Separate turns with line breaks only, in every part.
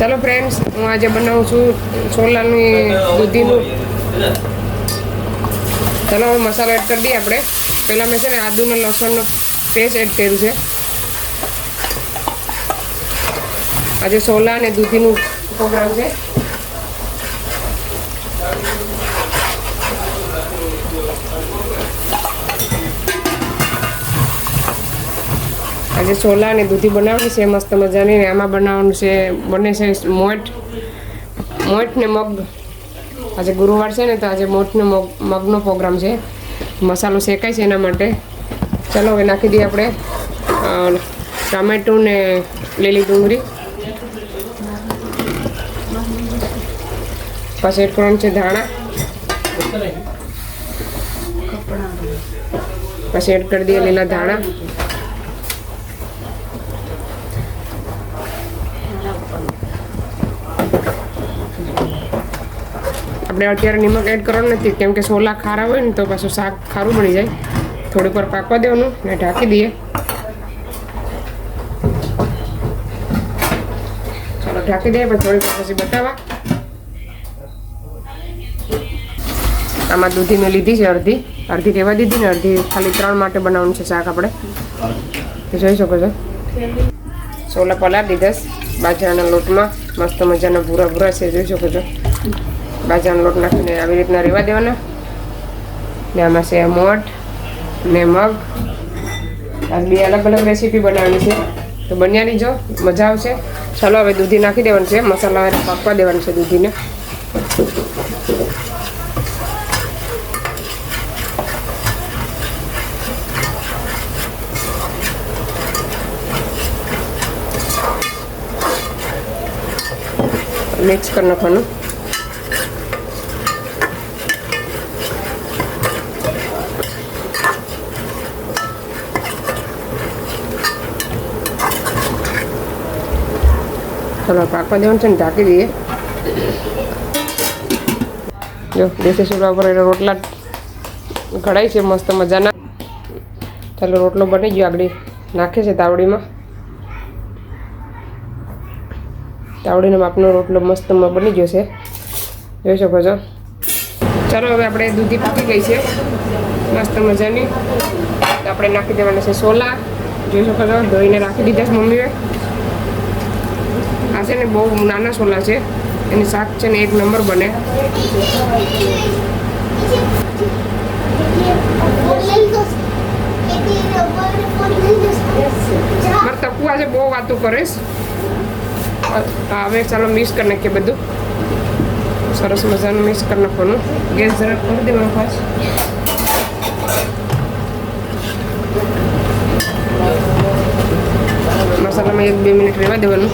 ચાલો ફ્રેન્ડ્સ હું આજે બનાવું છું છોલાની દૂધીનું. ચાલો, હવે મસાલો એડ કરી દઈએ આપણે. પહેલાં મેં છે ને આદુનો લસણનો પેસ્ટ એડ કર્યું છે. આજે સોલા અને દૂધીનું પ્રોગ્રામ છે. આજે સોલા અને દૂધી બનાવવાની છે, મસ્ત મજાની ને આમાં બનાવવાનું છે, બને છે મોઠ. મોઠ ને મગ. આજે ગુરુવાર છે ને, તો આજે મોઠને મગ, મગનો પ્રોગ્રામ છે. મસાલો શેકાય છે એના માટે. ચાલો, હવે નાખી દઈએ આપણે ટામેટું ને લીલી ડુંગળી. પછી એડ છે ધાણા. પછી એડ કરી દઈએ લીલા ધાણા. આપણે અત્યારે નિમક એડ કરવાનું નથી. કેમ કે સોલા ખારા હોય ને તો પાછું શાક ખારું બની જાય. થોડીક વાર પાકવા દેવાનું ને ઢાંકી દઈએ. ચાલો ઢાંકી દઈએ, પણ થોડીક વાર પછી બતાવવા. આમાં દૂધી મેં લીધી છે અડધી. અડધી રહેવા દીધી ને અડધી ખાલી ત્રણ માટે બનાવવાનું છે શાક આપણે. જોઈ શકો છો. સોલા પલાળી દીધા બાજરાના લોટમાં. મસ્ત મજાના ભૂરા ભૂરા છે, જોઈ શકો છો. બાજરાનો લોટ નાખીને આવી રીતના રહેવા દેવાના. ને આમાં છે મોટ ને મગ. આ બે અલગ અલગ રેસીપી બનાવવાની છે. તો બન્યાની જો, મજા આવશે. ચાલો હવે દૂધી નાખી દેવાનું છે. મસાલા હારે પાકવા દેવાનું છે દૂધીને. મિક્સ કરી નાખવાનું. ચાલો પાકવા દેવાનું છે ને ઢાંકી દઈએ. જો, દેશી ચૂલા પર એટલે રોટલા ઘડાય છે, મસ્ત મજાના. ચાલો, રોટલો બની ગયો આગળ. નાખે છે તાવડીમાં. તાવડીનો માપનો રોટલો મસ્ત બની ગયો છે. જોઈ શકો છો. ચાલો, હવે આપણે દૂધી પાકી ગઈ છે. મસ્ત મજાની. આપણે નાખી દેવાના છે સોલા. જોઈ શકો છો, ધોઈને રાખી દીધા છે મમ્મીએ. છે ને બહુ નાના સોલા છે. એની શાક છે ને એક નંબર બને. મારે તકુ આજે બહુ વાતો કરીશ હવે ચાલો મિક્સ કરી નાખીએ બધું. સરસ મજાનું મિક્સ કરી નાખવાનું. ગેસ જરાક કરી દેવાનું ખાસ મસાલામાં એક બે મિનિટ રહેવા દેવાનું.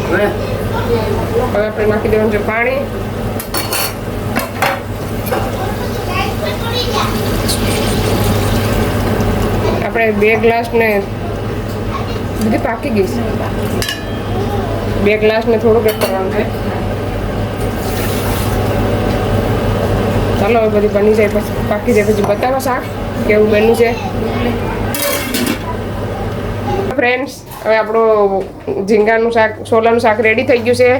હવે આપણે નાખી દેવાનું છે પાણી. આપણે બે ગ્લાસ ને બધી પાકી ગઈ છે. બે ગ્લાસ ને થોડુંક એડ કરવાનું છે. ચાલો હવે બધી બની જાય પછી પાકી જાય પછી બતાવો શાક કેવું બન્યું છે. ફ્રેન્ડ્સ હવે આપણું ઝીંગાનું શાક સોલાનું શાક રેડી થઈ ગયું છે.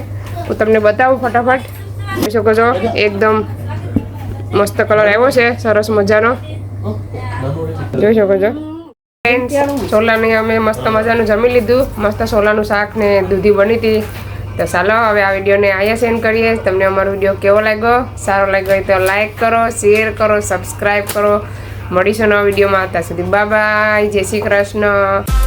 હું તમને બતાવું ફટાફટ. જોઈ શકો છો, એકદમ મસ્ત કલર આવ્યો છે, સરસ મજાનો. જોઈ શકો છો. સોલાની અમે મસ્ત મજાનું જમી લીધું. મસ્ત સોલાનું શાક ને દૂધી બની હતી. તો ચાલો, હવે આ વિડીયોને અહીંયા સેન્ડ કરીએ. તમને અમારો વીડિયો કેવો લાગ્યો? સારો લાગ્યો હોય તો લાઈક કરો શેર કરો સબસ્ક્રાઈબ કરો. મળીશું નવા વિડીયોમાં. ત્યાં સુધી બાય જય શ્રી કૃષ્ણ.